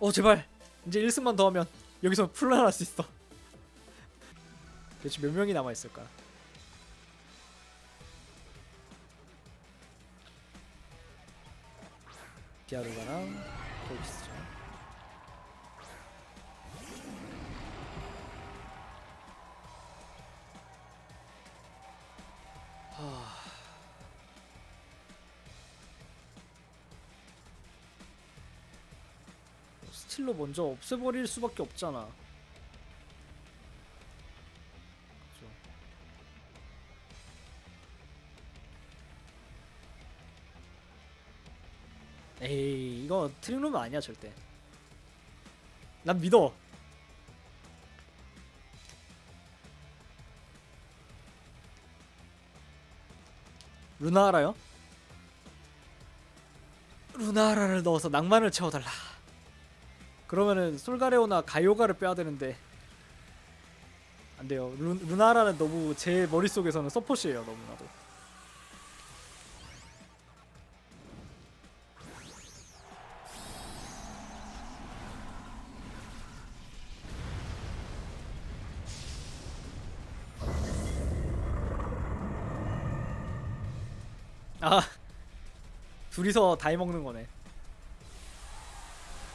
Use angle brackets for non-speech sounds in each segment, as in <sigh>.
어 제발. 이제 1승만 더 하면 여기서 풀러날 수 있어. 도대체 몇 명이 남아있을까? 디아루가랑 토이스 스틸로 먼저 없애버릴 수밖에 없잖아. 그죠. 에이 이거 트릭룸 아니야 절대. 난 믿어. 루나 알아요? 루나라를 넣어서 낭만을 채워달라. 그러면은 솔가레오나 가요가를 빼야 되는데 안 돼요. 루, 루나라는 너무 제 머릿속에서는 서폿이에요. 너무나도. 아 둘이서 다 해먹는 거네.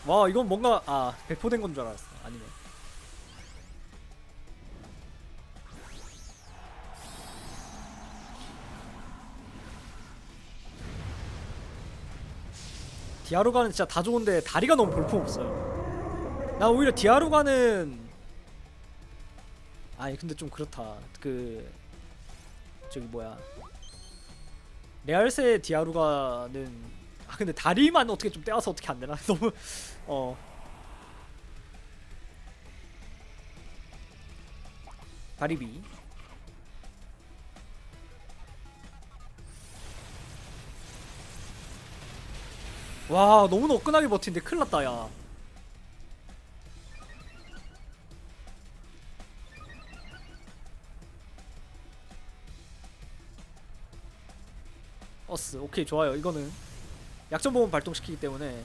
와 이건 뭔가 아 배포된 건 줄 알았어. 아니네. 디아루가는 진짜 다 좋은데 다리가 너무 볼품없어요. 나 오히려 디아루가는 아니 근데 좀 그렇다. 그 저기 뭐야. 레알세 디아루가는 아 근데 다리만 어떻게 좀 떼어서 어떻게 안 되나? <laughs> 너무 어. 다리비 와 너무 너끈하게 버티는데 큰일 났다 야. 어스 오케이 좋아요. 이거는 약점 보험 발동시키기 때문에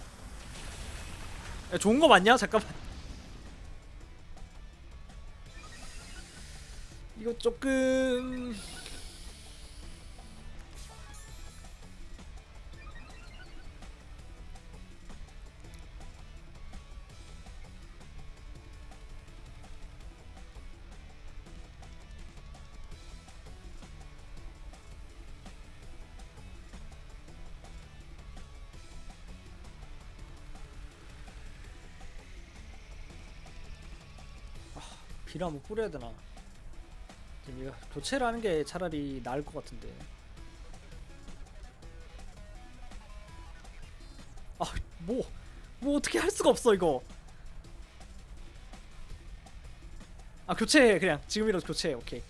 야, 좋은 거 맞냐? 잠깐만 이거 조금 비를 한번 뿌려야 되나? 이거 교체를 하는 게 차라리 나을 것 같은데. 아뭐 뭐 어떻게 할 수가 없어 이거. 아 교체해 그냥. 지금이라도 교체해 오케이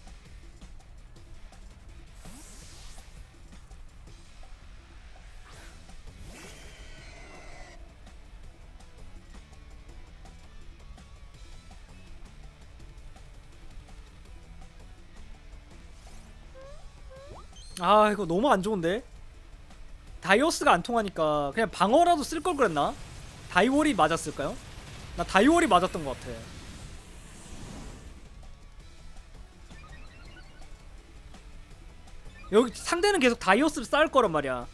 아 이거 너무 안 좋은데? 다이오스가 안 통하니까 그냥 방어라도 쓸 걸 그랬나? 다이월이 맞았을까요? 나 다이월이 맞았던 것 같아. 여기 상대는 계속 다이오스를 쌓을 거란 말이야.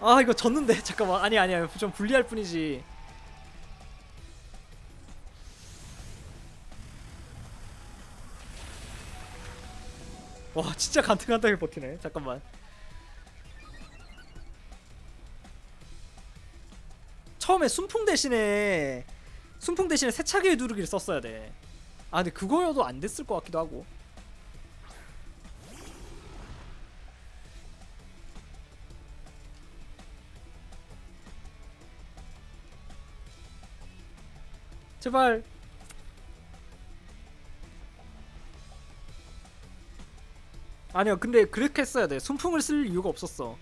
아 이거 졌는데? <laughs> 잠깐만. 아니 아니야 좀 불리할 뿐이지 와 진짜 간등간등하게 버티네. 잠깐만. 처음에 순풍 대신에 순풍 대신에 세차기 누르기를 썼어야 돼 아 근데 그거여도 안 됐을 것 같기도 하고. 제발 아니요 근데 그렇게 했어야 돼. 순풍을 쓸 이유가 없었어.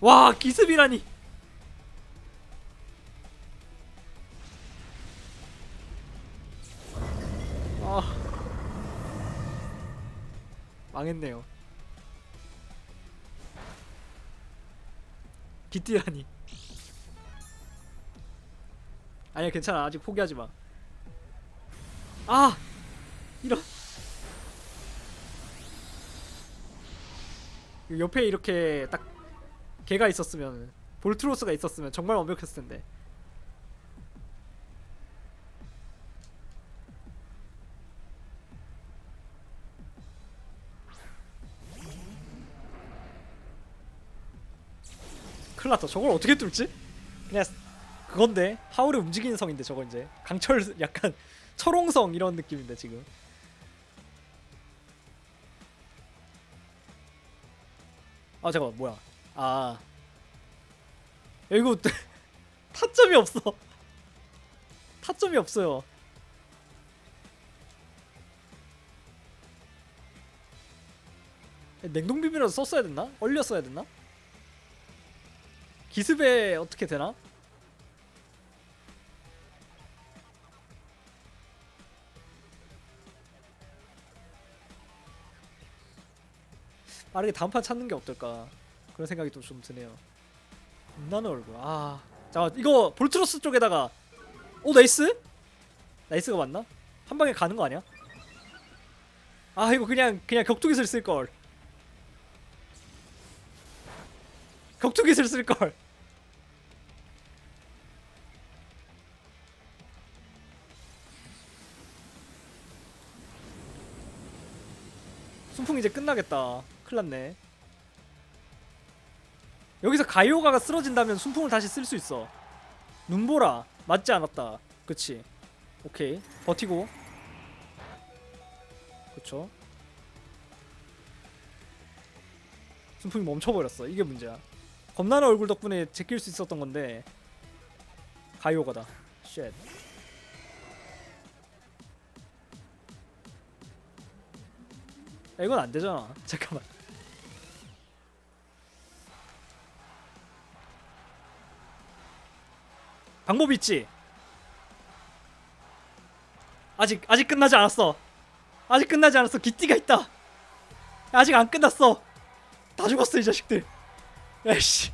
와 기습이라니! 아. 망했네요. 기띠라니. 아니야 괜찮아. 아직 포기하지 마. 아! 이런 옆에 이렇게 딱 걔가 있었으면 볼트로스가 있었으면 정말 완벽했을 텐데. 큰일 났다. 저걸 어떻게 뚫지? 그냥 그건데 하울의 움직이는 성인데 저거 이제 강철 약간 철옹성 이런 느낌인데 지금. 아 잠깐만 뭐야? 아 야, 이거 <laughs> 타점이 없어. 타점이 없어요. 냉동 비빔이라도 썼어야 됐나? 얼렸어야 됐나? 기습에 어떻게 되나? 빠르게 다음 판 찾는 게 어떨까 그런 생각이 또좀 드네요. 나는 얼굴 아, 자 이거 볼트로스 쪽에다가 오 나이스? 나이스가 맞나? 한 방에 가는 거 아니야? 아 이거 그냥 그냥 격투기술 쓸 걸. 격투기술 쓸 걸. 순풍 이제 끝나겠다. 큰일났네. 여기서 가요가가 쓰러진다면 순풍을 다시 쓸 수 있어. 눈보라 맞지 않았다. 그치? 오케이 버티고. 그쵸? 순풍이 멈춰버렸어. 이게 문제야. 겁나는 얼굴 덕분에 제낄 수 있었던 건데 가요가다. 쉣. 야, 이건 안 되잖아. <laughs> 잠깐만. 방법이 있지. 아직 아직 끝나지 않았어. 아직 끝나지 않았어. 기띠가 있다. 아직 안 끝났어. 다 죽었어 이 자식들. 야씨.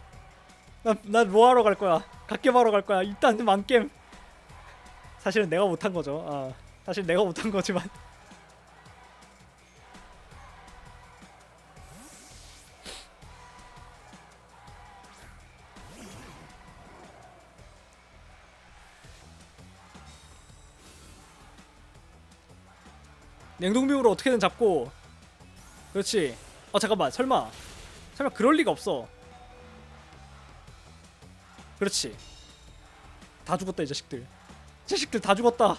난난 뭐하러 갈 거야. 갓겜하러 갈 거야. 일단 만겜. 사실은 내가 못한 거죠. 아, 사실 내가 못한 거지만. 냉동빔으로 어떻게든 잡고. 그렇지. 어 잠깐만. 설마. 설마 그럴 리가 없어. 그렇지. 다 죽었다 이 자식들. 이 자식들 다 죽었다.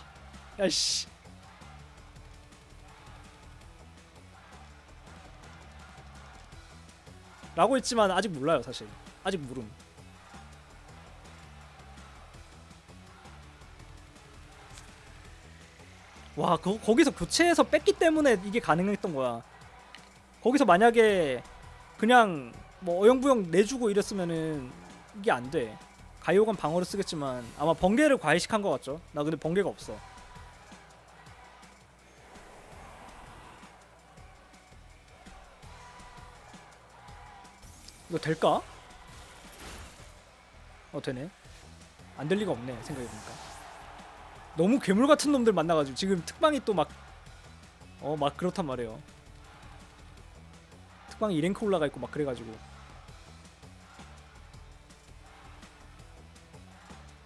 야이씨. 라고 했지만 아직 몰라요 사실. 아직 모름 와 거, 거기서 교체해서 뺐기 때문에 이게 가능했던 거야. 거기서 만약에 그냥 뭐 어영부영 내주고 이랬으면은 이게 안돼. 가요건 방어를 쓰겠지만 아마 번개를 과외식한 것 같죠? 나 근데 번개가 없어. 이거 될까? 어 되네. 안 될 리가 없네 생각해보니까 너무 괴물 같은 놈들 만나가지고 지금 특방이 또 막 어 막 그렇단 말이에요. 특방이 2랭크 올라가 있고 막 그래가지고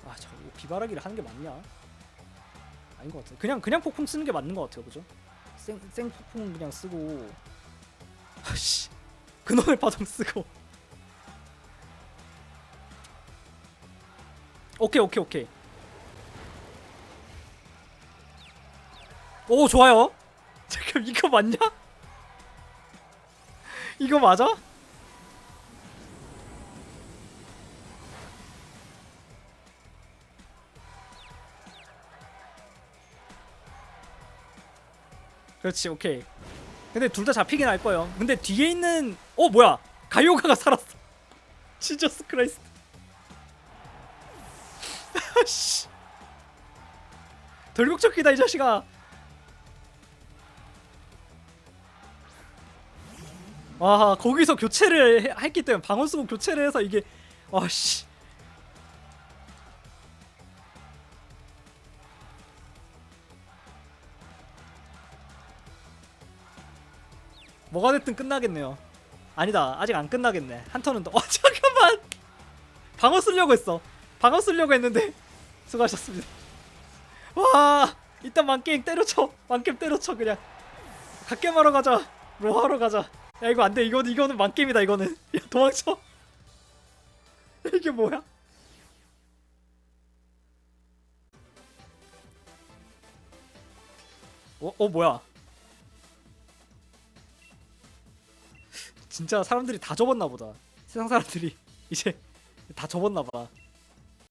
아저 비바라기를 하는 게 맞냐? 아닌 것 같아. 그냥 그냥 폭풍 쓰는 게 맞는 것 같아요, 그죠? 생, 생 폭풍 그냥 쓰고 아씨 <laughs> 근원을 파동 쓰고 <laughs> 오케이 오케이 오케이 오 좋아요. <laughs> 잠깐 이거 맞냐? <laughs> 이거 맞아? 그렇지 오케이. 근데 둘 다 잡히긴 할 거예요. 근데 뒤에 있는 어 뭐야? 가요가가 살았어. <laughs> 지저스 크라이스트. 씨. 돌격적기다 이 자식아. 아 거기서 교체를 해- 했기 때문에 방어수급 교체를 해서 이게 아씨. 뭐가 됐든 끝나겠네요. 아니다 아직 안 끝나겠네. 한 턴은 더어 <laughs> 잠깐만! 방어 쓰려고 했어. 방어 쓰려고 했는데 <laughs> 수고하셨습니다. 와 일단 만게임 때려쳐. 만게임 때려쳐 그냥. 갓겜하러 가자. 로하러 가자. 야 이거 안돼 이거는 이거는 만게임이다 이거는. <laughs> 야 도망쳐. <laughs> 이게 뭐야? 어, 어 뭐야? 진짜 사람들이 다 접었나 보다. 세상 사람들이 <laughs> 이제 다 접었나 봐.